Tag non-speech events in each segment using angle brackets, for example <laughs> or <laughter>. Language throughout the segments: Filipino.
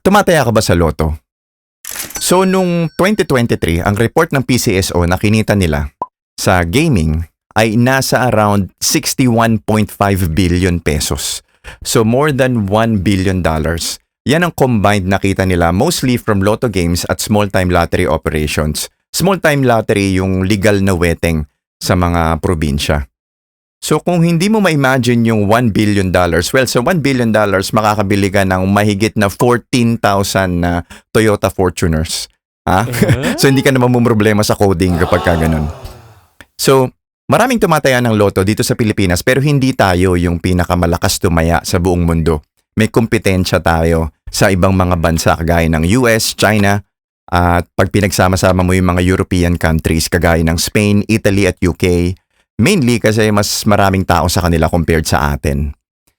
Tumataya ka ba sa loto? So, nung 2023, ang report ng PCSO na kinita nila sa gaming ay nasa around 61.5 billion pesos. So, more than 1 billion dollars. Yan ang combined nakita nila mostly from lotto games at small-time lottery operations. Small-time lottery yung legal na weteng sa mga probinsya. So kung hindi mo ma-imagine yung 1 billion dollars, well, sa 1 billion dollars makakabili ka ng mahigit na 14,000 na Toyota Fortuners. Ha? <laughs> so hindi ka naman problema sa coding kapag ka ganun. So, maraming tumataya ng loto dito sa Pilipinas pero hindi tayo yung pinakamalakas tumaya sa buong mundo. May kompetensya tayo sa ibang mga bansa kagaya ng US, China, at pag pinagsama-sama mo yung mga European countries kagaya ng Spain, Italy at UK, Mainly kasi mas maraming tao sa kanila compared sa atin.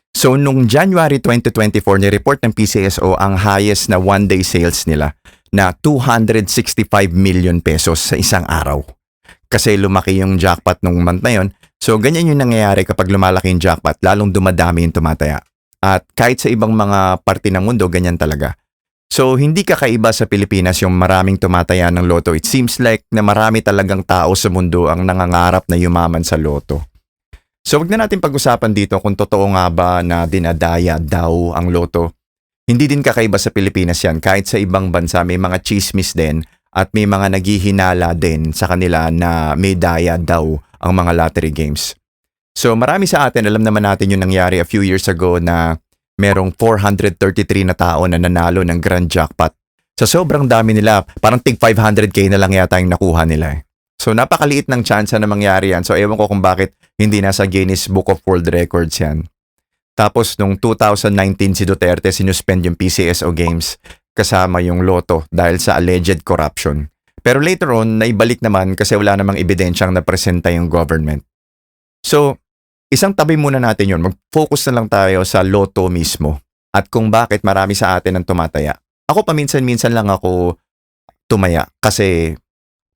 So nung January 2024 ni-report ng PCSO ang highest na one-day sales nila na 265 million pesos sa isang araw. Kasi lumaki yung jackpot nung month na yon. So ganyan yung nangyayari kapag lumalaki yung jackpot, lalong dumadami yung tumataya. At kahit sa ibang mga parte ng mundo, ganyan talaga. So, hindi kakaiba sa Pilipinas yung maraming tumataya ng loto. It seems like na marami talagang tao sa mundo ang nangangarap na yumaman sa loto. So, wag na natin pag-usapan dito kung totoo nga ba na dinadaya daw ang loto. Hindi din kakaiba sa Pilipinas yan. Kahit sa ibang bansa, may mga chismis din at may mga naghihinala din sa kanila na may daya daw ang mga lottery games. So, marami sa atin, alam naman natin yung nangyari a few years ago na merong 433 na tao na nanalo ng grand jackpot. Sa sobrang dami nila, parang tig 500k na lang yata yung nakuha nila eh. So napakaliit ng chance na mangyari yan. So ewan ko kung bakit hindi nasa Guinness Book of World Records yan. Tapos nung 2019 si Duterte sinuspend yung PCSO Games kasama yung loto dahil sa alleged corruption. Pero later on, naibalik naman kasi wala namang ebidensyang napresenta yung government. So, Isang tabi muna natin yon. Mag-focus na lang tayo sa loto mismo at kung bakit marami sa atin ang tumataya. Ako paminsan-minsan lang ako tumaya kasi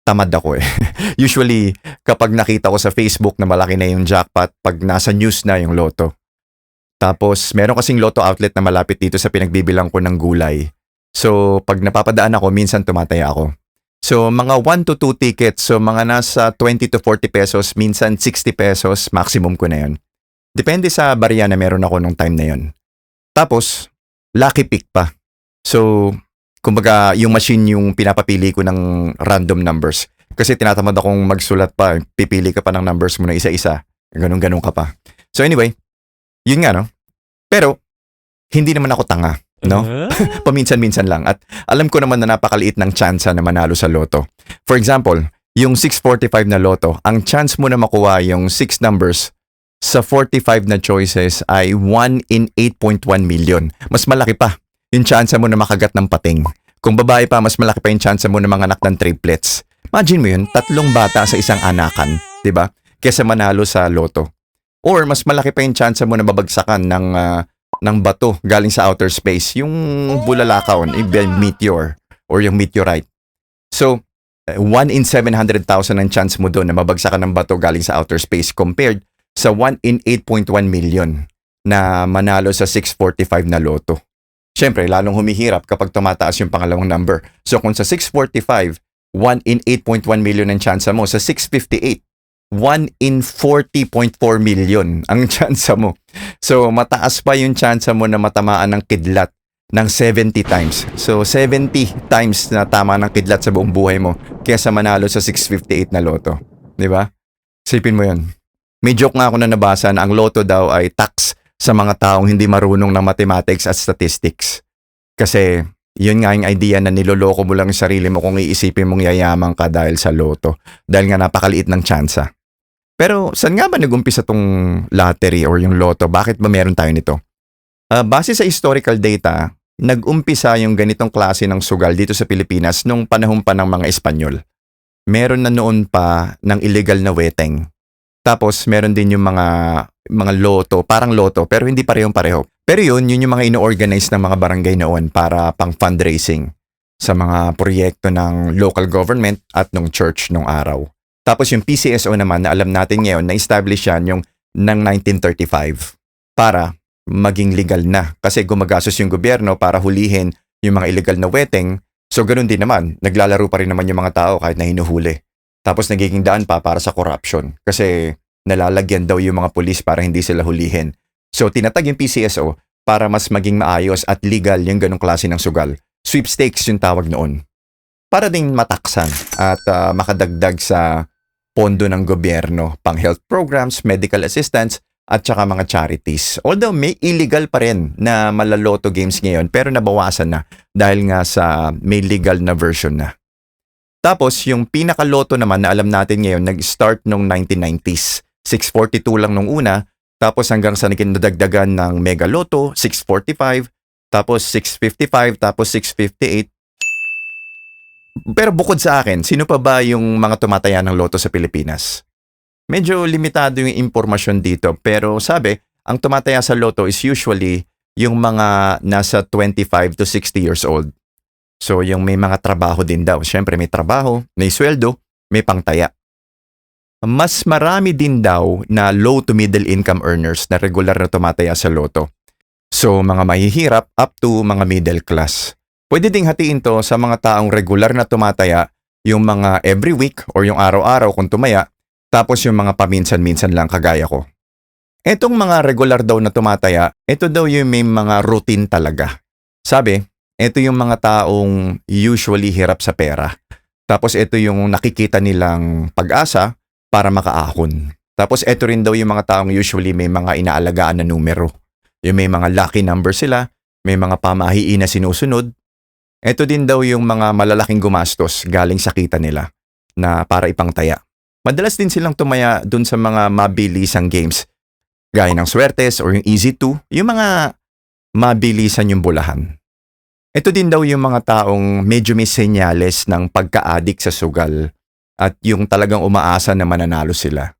tamad ako eh. <laughs> Usually, kapag nakita ko sa Facebook na malaki na yung jackpot, pag nasa news na yung loto. Tapos, meron kasing loto outlet na malapit dito sa pinagbibilang ko ng gulay. So, pag napapadaan ako, minsan tumataya ako. So, mga 1 to 2 tickets. So, mga nasa 20 to 40 pesos, minsan 60 pesos, maximum ko na yon. Depende sa barya na meron ako nung time na yon. Tapos, lucky pick pa. So, kumbaga, yung machine yung pinapapili ko ng random numbers. Kasi tinatamad akong magsulat pa. Pipili ka pa ng numbers mo na isa-isa. Ganun-ganun ka pa. So anyway, yun nga no. Pero, hindi naman ako tanga no? <laughs> Paminsan-minsan lang. At alam ko naman na napakaliit ng chance na manalo sa loto. For example, yung 645 na loto, ang chance mo na makuha yung 6 numbers sa 45 na choices ay 1 in 8.1 million. Mas malaki pa yung chance mo na makagat ng pating. Kung babae pa, mas malaki pa yung chance mo na manganak ng triplets. Imagine mo yun, tatlong bata sa isang anakan, di ba? Kesa manalo sa loto. Or mas malaki pa yung chance mo na babagsakan ng uh, ng bato galing sa outer space, yung bulalakaw, yung meteor or yung meteorite. So, 1 in 700,000 ang chance mo doon na mabagsakan ng bato galing sa outer space compared sa 1 in 8.1 million na manalo sa 645 na loto. Siyempre, lalong humihirap kapag tumataas yung pangalawang number. So kung sa 645, 1 in 8.1 million ang chance mo, sa 658, 1 in 40.4 million ang <laughs> chance mo. So, mataas pa yung chance mo na matamaan ng kidlat ng 70 times. So, 70 times na tama ng kidlat sa buong buhay mo kaysa manalo sa 658 na loto. Di ba? Sipin mo yun. May joke nga ako na nabasa na ang loto daw ay tax sa mga taong hindi marunong ng mathematics at statistics. Kasi yun nga yung idea na niloloko mo lang yung sarili mo kung iisipin mong yayaman ka dahil sa loto. Dahil nga napakaliit ng tsansa. Pero saan nga ba nag-umpisa tong lottery or yung loto? Bakit ba meron tayo nito? Uh, base sa historical data, nag-umpisa yung ganitong klase ng sugal dito sa Pilipinas nung panahon pa ng mga Espanyol. Meron na noon pa ng illegal na weteng. Tapos meron din yung mga mga loto, parang loto, pero hindi parehong pareho. Pero yun, yun yung mga ino-organize ng mga barangay noon para pang fundraising sa mga proyekto ng local government at ng church nung araw. Tapos yung PCSO naman na alam natin ngayon, na-establish yan yung ng 1935 para maging legal na. Kasi gumagastos yung gobyerno para hulihin yung mga illegal na weteng. So ganun din naman, naglalaro pa rin naman yung mga tao kahit na hinuhuli. Tapos nagiging daan pa para sa corruption kasi nalalagyan daw yung mga pulis para hindi sila hulihin. So tinatag yung PCSO para mas maging maayos at legal yung ganong klase ng sugal. Sweepstakes yung tawag noon. Para ding mataksan at ah, makadagdag sa pondo ng gobyerno, pang health programs, medical assistance, at saka mga charities. Although may illegal pa rin na malaloto games ngayon pero nabawasan na dahil nga sa may legal na version na. Tapos yung pinakaloto naman na alam natin ngayon nag-start nung 1990s. 642 lang nung una, tapos hanggang sa nadagdagan ng Mega Lotto, 645, tapos 655, tapos 658. Pero bukod sa akin, sino pa ba yung mga tumataya ng loto sa Pilipinas? Medyo limitado yung impormasyon dito pero sabi, ang tumataya sa loto is usually yung mga nasa 25 to 60 years old. So yung may mga trabaho din daw. Siyempre may trabaho, may sweldo, may pangtaya. Mas marami din daw na low to middle income earners na regular na tumataya sa loto. So mga mahihirap up to mga middle class. Pwede ding hatiin to sa mga taong regular na tumataya, yung mga every week or yung araw-araw kung tumaya, tapos yung mga paminsan-minsan lang kagaya ko. Etong mga regular daw na tumataya, ito daw yung may mga routine talaga. Sabi, ito yung mga taong usually hirap sa pera. Tapos ito yung nakikita nilang pag-asa para makaahon. Tapos ito rin daw yung mga taong usually may mga inaalagaan na numero. Yung may mga lucky number sila, may mga pamahiin na sinusunod. Ito din daw yung mga malalaking gumastos galing sa kita nila na para ipangtaya. Madalas din silang tumaya dun sa mga mabilisang games gaya ng Swertes or yung Easy 2, yung mga mabilisan yung bulahan. Ito din daw yung mga taong medyo may senyales ng pagka-addict sa sugal at yung talagang umaasa na mananalo sila.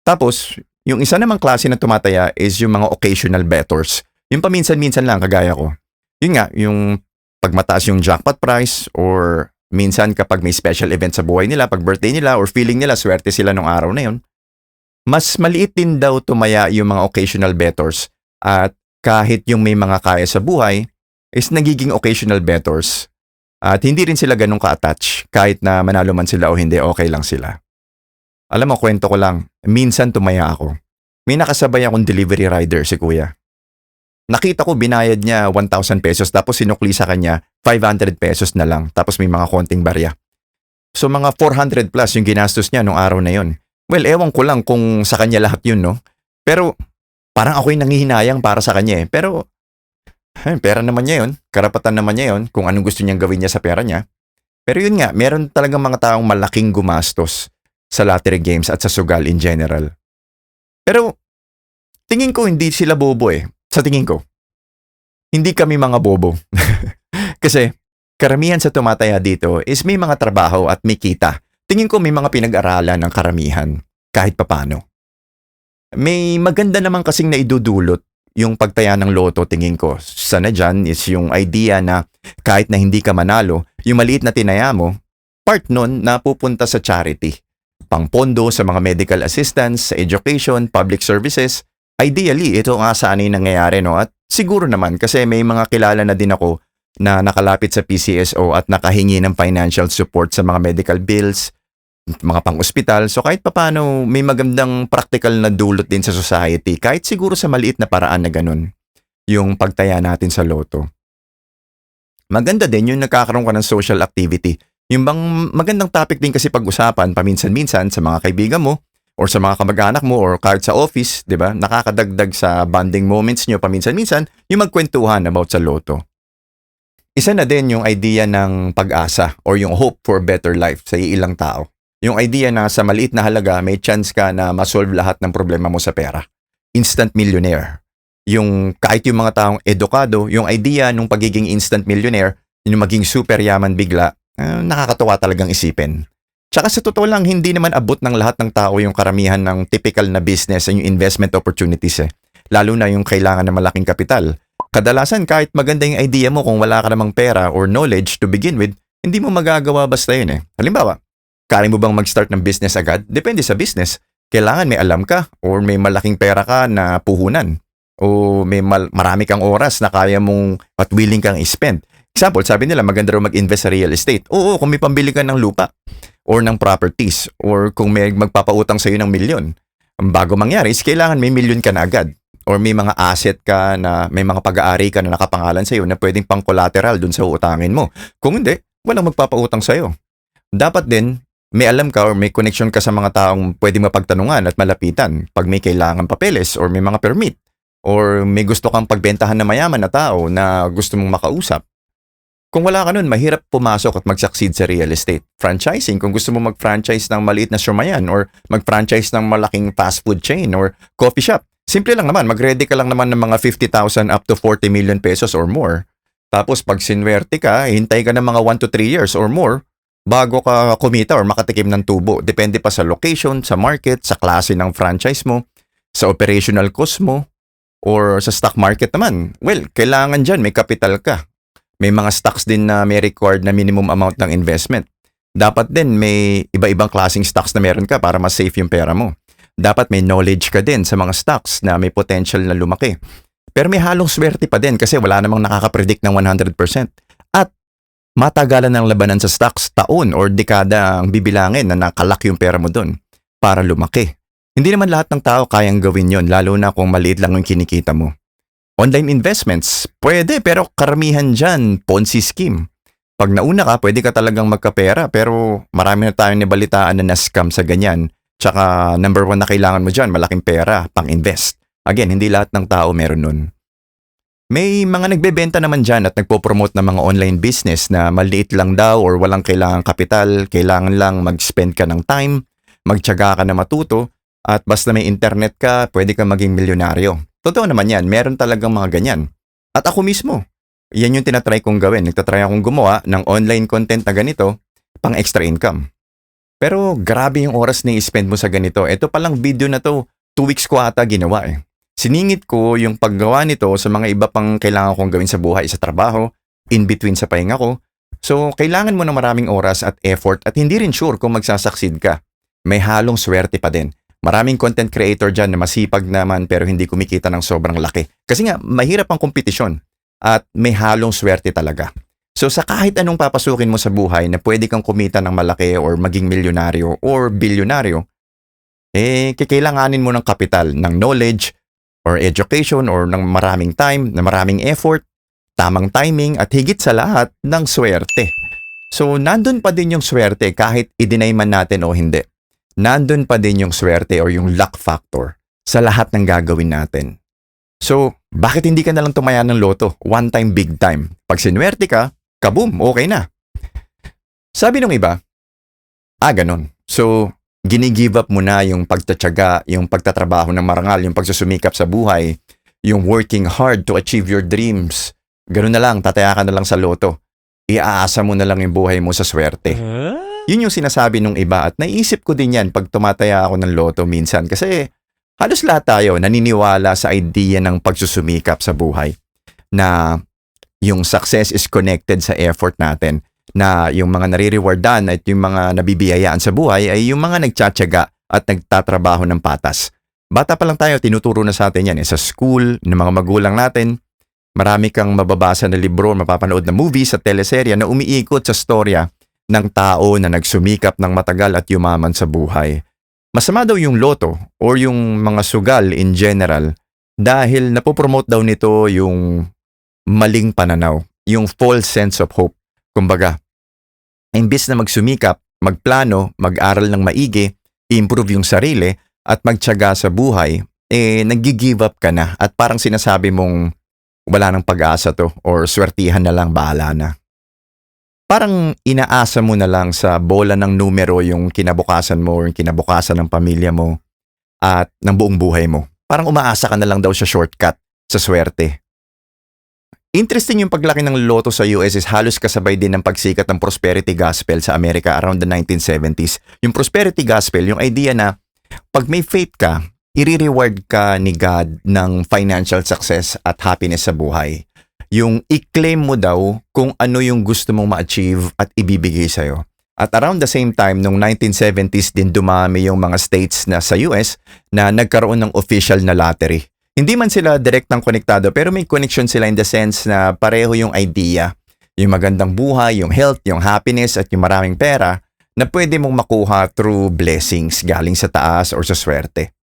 Tapos, yung isa namang klase na tumataya is yung mga occasional bettors. Yung paminsan-minsan lang kagaya ko. Yun nga, yung pag mataas yung jackpot price or minsan kapag may special event sa buhay nila, pag birthday nila or feeling nila swerte sila nung araw na yun, mas maliit din daw tumaya yung mga occasional bettors at kahit yung may mga kaya sa buhay is nagiging occasional bettors at hindi rin sila ganun ka-attach kahit na manalo man sila o hindi okay lang sila. Alam mo, kwento ko lang, minsan tumaya ako. May nakasabay akong delivery rider si kuya. Nakita ko binayad niya 1,000 pesos tapos sinukli sa kanya 500 pesos na lang tapos may mga konting barya. So mga 400 plus yung ginastos niya nung araw na yon. Well, ewan ko lang kung sa kanya lahat yun, no? Pero parang ako'y nangihinayang para sa kanya eh. Pero eh, pera naman niya yun. Karapatan naman niya yun kung anong gusto niyang gawin niya sa pera niya. Pero yun nga, meron talagang mga taong malaking gumastos sa lottery games at sa sugal in general. Pero tingin ko hindi sila bobo eh. Sa tingin ko. Hindi kami mga bobo. <laughs> Kasi karamihan sa tumataya dito is may mga trabaho at may kita. Tingin ko may mga pinag-aralan ng karamihan kahit papano. May maganda naman kasing naidudulot yung pagtaya ng loto tingin ko. Sana dyan is yung idea na kahit na hindi ka manalo, yung maliit na tinaya mo, part nun na pupunta sa charity. Pangpondo sa mga medical assistance, sa education, public services. Ideally, ito nga sana yung nangyayari no? At siguro naman kasi may mga kilala na din ako na nakalapit sa PCSO at nakahingi ng financial support sa mga medical bills, mga pang-ospital. So kahit papano may magandang practical na dulot din sa society, kahit siguro sa maliit na paraan na ganun, yung pagtaya natin sa loto. Maganda din yung nagkakaroon ka ng social activity. Yung bang magandang topic din kasi pag-usapan paminsan-minsan sa mga kaibigan mo or sa mga kamag-anak mo or kahit sa office, 'di ba? Nakakadagdag sa bonding moments nyo paminsan-minsan yung magkwentuhan about sa loto. Isa na din yung idea ng pag-asa or yung hope for better life sa ilang tao. Yung idea na sa maliit na halaga may chance ka na masolve lahat ng problema mo sa pera. Instant millionaire. Yung kahit yung mga taong edukado, yung idea nung pagiging instant millionaire, yung maging super yaman bigla, eh, nakakatuwa talagang isipin. Tsaka sa totoo lang, hindi naman abot ng lahat ng tao yung karamihan ng typical na business at yung investment opportunities eh. Lalo na yung kailangan ng malaking kapital. Kadalasan kahit maganda yung idea mo kung wala ka namang pera or knowledge to begin with, hindi mo magagawa basta yun eh. Halimbawa, kaya mo bang mag-start ng business agad? Depende sa business. Kailangan may alam ka or may malaking pera ka na puhunan o may mal- marami kang oras na kaya mong at willing kang i-spend. Example, sabi nila maganda raw mag-invest sa real estate. Oo, kung may pambili ka ng lupa or ng properties or kung may magpapautang sa'yo ng milyon. Ang bago mangyari is kailangan may milyon ka na agad or may mga asset ka na may mga pag-aari ka na nakapangalan sa'yo na pwedeng pang collateral dun sa utangin mo. Kung hindi, walang magpapautang sa'yo. Dapat din, may alam ka or may connection ka sa mga taong pwedeng mapagtanungan at malapitan pag may kailangan papeles or may mga permit or may gusto kang pagbentahan na mayaman na tao na gusto mong makausap. Kung wala ka nun, mahirap pumasok at mag-succeed sa real estate. Franchising, kung gusto mo mag-franchise ng maliit na sumayan or mag-franchise ng malaking fast food chain or coffee shop, simple lang naman, mag-ready ka lang naman ng mga 50,000 up to 40 million pesos or more. Tapos pag sinwerte ka, hintay ka ng mga 1 to 3 years or more bago ka kumita or makatikim ng tubo. Depende pa sa location, sa market, sa klase ng franchise mo, sa operational cost mo, or sa stock market naman. Well, kailangan dyan may capital ka. May mga stocks din na may required na minimum amount ng investment. Dapat din may iba-ibang klaseng stocks na meron ka para mas safe yung pera mo. Dapat may knowledge ka din sa mga stocks na may potential na lumaki. Pero may halong swerte pa din kasi wala namang nakaka-predict ng 100%. At matagalan ng labanan sa stocks, taon or dekada ang bibilangin na nakalak yung pera mo doon para lumaki. Hindi naman lahat ng tao kayang gawin yon lalo na kung maliit lang yung kinikita mo. Online investments, pwede pero karamihan dyan, Ponzi scheme. Pag nauna ka, pwede ka talagang magkapera pero marami na tayong nabalitaan na na-scam sa ganyan. Tsaka number one na kailangan mo dyan, malaking pera, pang-invest. Again, hindi lahat ng tao meron nun. May mga nagbebenta naman dyan at nagpo-promote ng mga online business na maliit lang daw or walang kailangang kapital, kailangan lang mag-spend ka ng time, magtyaga ka na matuto, at basta may internet ka, pwede ka maging milyonaryo. Totoo naman yan, meron talagang mga ganyan. At ako mismo, yan yung tinatry kong gawin. Nagtatry akong gumawa ng online content na ganito pang extra income. Pero grabe yung oras na i-spend mo sa ganito. Ito palang video na to, two weeks ko ata ginawa eh. Siningit ko yung paggawa nito sa mga iba pang kailangan kong gawin sa buhay, sa trabaho, in between sa pahinga ko. So, kailangan mo ng maraming oras at effort at hindi rin sure kung magsasucceed ka. May halong swerte pa din. Maraming content creator dyan na masipag naman pero hindi kumikita ng sobrang laki. Kasi nga, mahirap ang kompetisyon at may halong swerte talaga. So sa kahit anong papasukin mo sa buhay na pwede kang kumita ng malaki or maging milyonaryo or bilyonaryo, eh kikailanganin mo ng kapital, ng knowledge or education or ng maraming time, na maraming effort, tamang timing at higit sa lahat ng swerte. So nandun pa din yung swerte kahit i-deny man natin o hindi nandun pa din yung swerte or yung luck factor sa lahat ng gagawin natin. So, bakit hindi ka na lang tumaya ng loto? One time, big time. Pag sinwerte ka, kaboom, okay na. Sabi nung iba, ah, ganun. So, ginigive up mo na yung pagtatyaga, yung pagtatrabaho ng marangal, yung pagsusumikap sa buhay, yung working hard to achieve your dreams. Ganun na lang, tataya ka na lang sa loto. Iaasa mo na lang yung buhay mo sa swerte. Yun yung sinasabi nung iba at naisip ko din yan pag tumataya ako ng loto minsan kasi halos lahat tayo naniniwala sa idea ng pagsusumikap sa buhay na yung success is connected sa effort natin na yung mga nare-rewardan at yung mga nabibiyayaan sa buhay ay yung mga nagtsatsaga at nagtatrabaho ng patas. Bata pa lang tayo, tinuturo na sa atin yan eh, sa school, ng mga magulang natin. Marami kang mababasa na libro, mapapanood na movies at teleserya na umiikot sa storya ng tao na nagsumikap ng matagal at yumaman sa buhay. Masama daw yung loto or yung mga sugal in general dahil napopromote daw nito yung maling pananaw, yung false sense of hope. Kumbaga, imbis na magsumikap, magplano, mag-aral ng maigi, improve yung sarili at magtyaga sa buhay, eh nag-give up ka na at parang sinasabi mong wala nang pag-asa to or swertihan na lang bahala na parang inaasa mo na lang sa bola ng numero yung kinabukasan mo or yung kinabukasan ng pamilya mo at ng buong buhay mo. Parang umaasa ka na lang daw sa shortcut, sa swerte. Interesting yung paglaki ng loto sa US is halos kasabay din ng pagsikat ng prosperity gospel sa Amerika around the 1970s. Yung prosperity gospel, yung idea na pag may faith ka, i-reward ka ni God ng financial success at happiness sa buhay yung i-claim mo daw kung ano yung gusto mong ma-achieve at ibibigay sa'yo. At around the same time, nung 1970s din dumami yung mga states na sa US na nagkaroon ng official na lottery. Hindi man sila direktang konektado pero may connection sila in the sense na pareho yung idea yung magandang buhay, yung health, yung happiness at yung maraming pera na pwede mong makuha through blessings galing sa taas or sa swerte.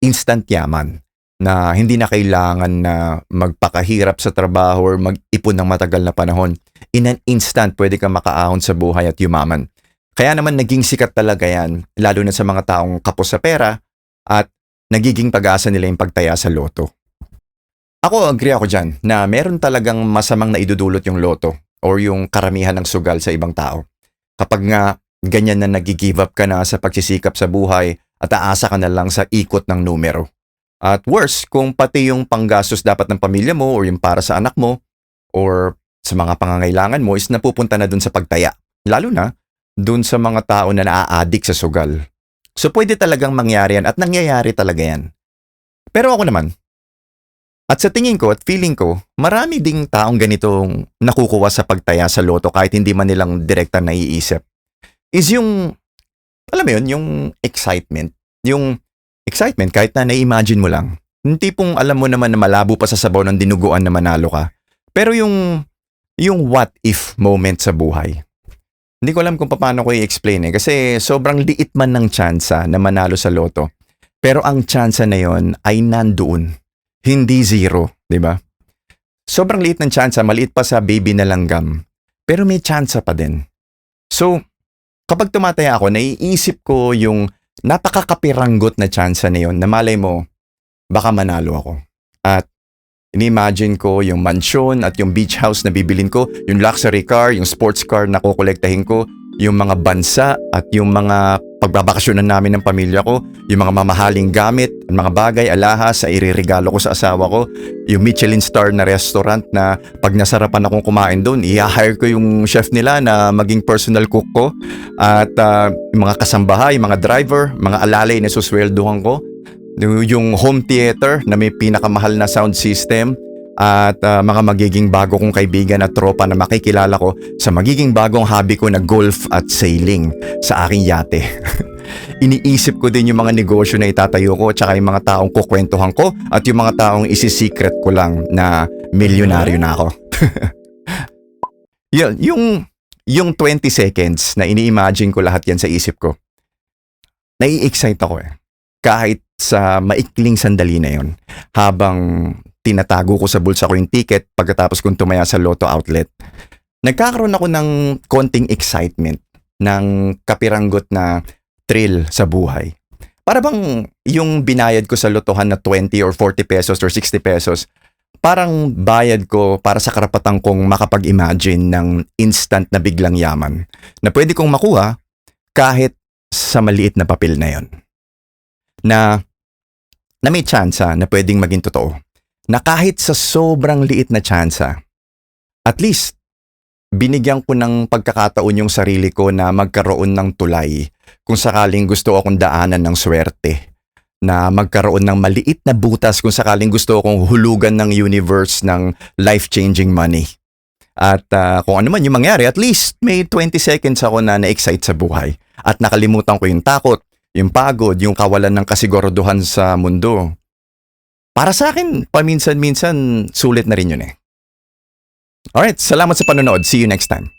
Instant yaman na hindi na kailangan na magpakahirap sa trabaho or mag-ipon ng matagal na panahon. In an instant, pwede kang makaahon sa buhay at yumaman. Kaya naman naging sikat talaga yan, lalo na sa mga taong kapos sa pera at nagiging pag-asa nila yung pagtaya sa loto. Ako, agree ako dyan na meron talagang masamang naidudulot yung loto or yung karamihan ng sugal sa ibang tao. Kapag nga ganyan na nag-give up ka na sa pagsisikap sa buhay at aasa ka na lang sa ikot ng numero. At worse, kung pati yung panggastos dapat ng pamilya mo or yung para sa anak mo or sa mga pangangailangan mo is napupunta na dun sa pagtaya. Lalo na dun sa mga tao na naa-addict sa sugal. So pwede talagang mangyari yan at nangyayari talaga yan. Pero ako naman, at sa tingin ko at feeling ko, marami ding taong ganitong nakukuha sa pagtaya sa loto kahit hindi man nilang direkta naiisip. Is yung, alam mo yun, yung excitement. Yung excitement kahit na na-imagine mo lang. Yung tipong alam mo naman na malabo pa sa sabaw ng dinuguan na manalo ka. Pero yung, yung what if moment sa buhay. Hindi ko alam kung paano ko i-explain eh. Kasi sobrang liit man ng tsansa na manalo sa loto. Pero ang tsansa na yon ay nandoon hindi zero, di ba? Sobrang liit ng tsansa, maliit pa sa baby na langgam. Pero may tsansa pa din. So, kapag tumataya ako, naiisip ko yung napakakapiranggot na tsansa na yun na malay mo, baka manalo ako. At ini-imagine ko yung mansion at yung beach house na bibilin ko, yung luxury car, yung sports car na kukolektahin ko, yung mga bansa at yung mga pagbabakasyonan namin ng pamilya ko, yung mga mamahaling gamit, mga bagay, alahas sa iririgalo ko sa asawa ko, yung Michelin star na restaurant na pag nasarapan akong kumain doon, i-hire ko yung chef nila na maging personal cook ko. At uh, yung mga kasambahay, mga driver, mga alalay na susweldohan ko, yung home theater na may pinakamahal na sound system, at uh, mga magiging bago kong kaibigan at tropa na makikilala ko sa magiging bagong hobby ko na golf at sailing sa aking yate. <laughs> Iniisip ko din yung mga negosyo na itatayo ko tsaka yung mga taong kukwentuhan ko at yung mga taong isi-secret ko lang na milyonaryo na ako. <laughs> yun, yung, yung 20 seconds na ini-imagine ko lahat yan sa isip ko, nai-excite ako eh. Kahit sa maikling sandali na yon habang tinatago ko sa bulsa ko yung ticket pagkatapos kong tumaya sa Lotto outlet. Nagkakaroon ako ng konting excitement, ng kapiranggot na thrill sa buhay. Para bang yung binayad ko sa lotohan na 20 or 40 pesos or 60 pesos, parang bayad ko para sa karapatan kong makapag-imagine ng instant na biglang yaman na pwede kong makuha kahit sa maliit na papel na yon. Na, na may tsansa na pwedeng maging totoo na kahit sa sobrang liit na tsansa, at least binigyan ko ng pagkakataon yung sarili ko na magkaroon ng tulay kung sakaling gusto akong daanan ng swerte na magkaroon ng maliit na butas kung sakaling gusto akong hulugan ng universe ng life-changing money. At uh, kung ano man yung mangyari, at least may 20 seconds ako na na-excite sa buhay. At nakalimutan ko yung takot, yung pagod, yung kawalan ng kasiguraduhan sa mundo. Para sa akin, paminsan-minsan, sulit na rin yun eh. Alright, salamat sa panonood. See you next time.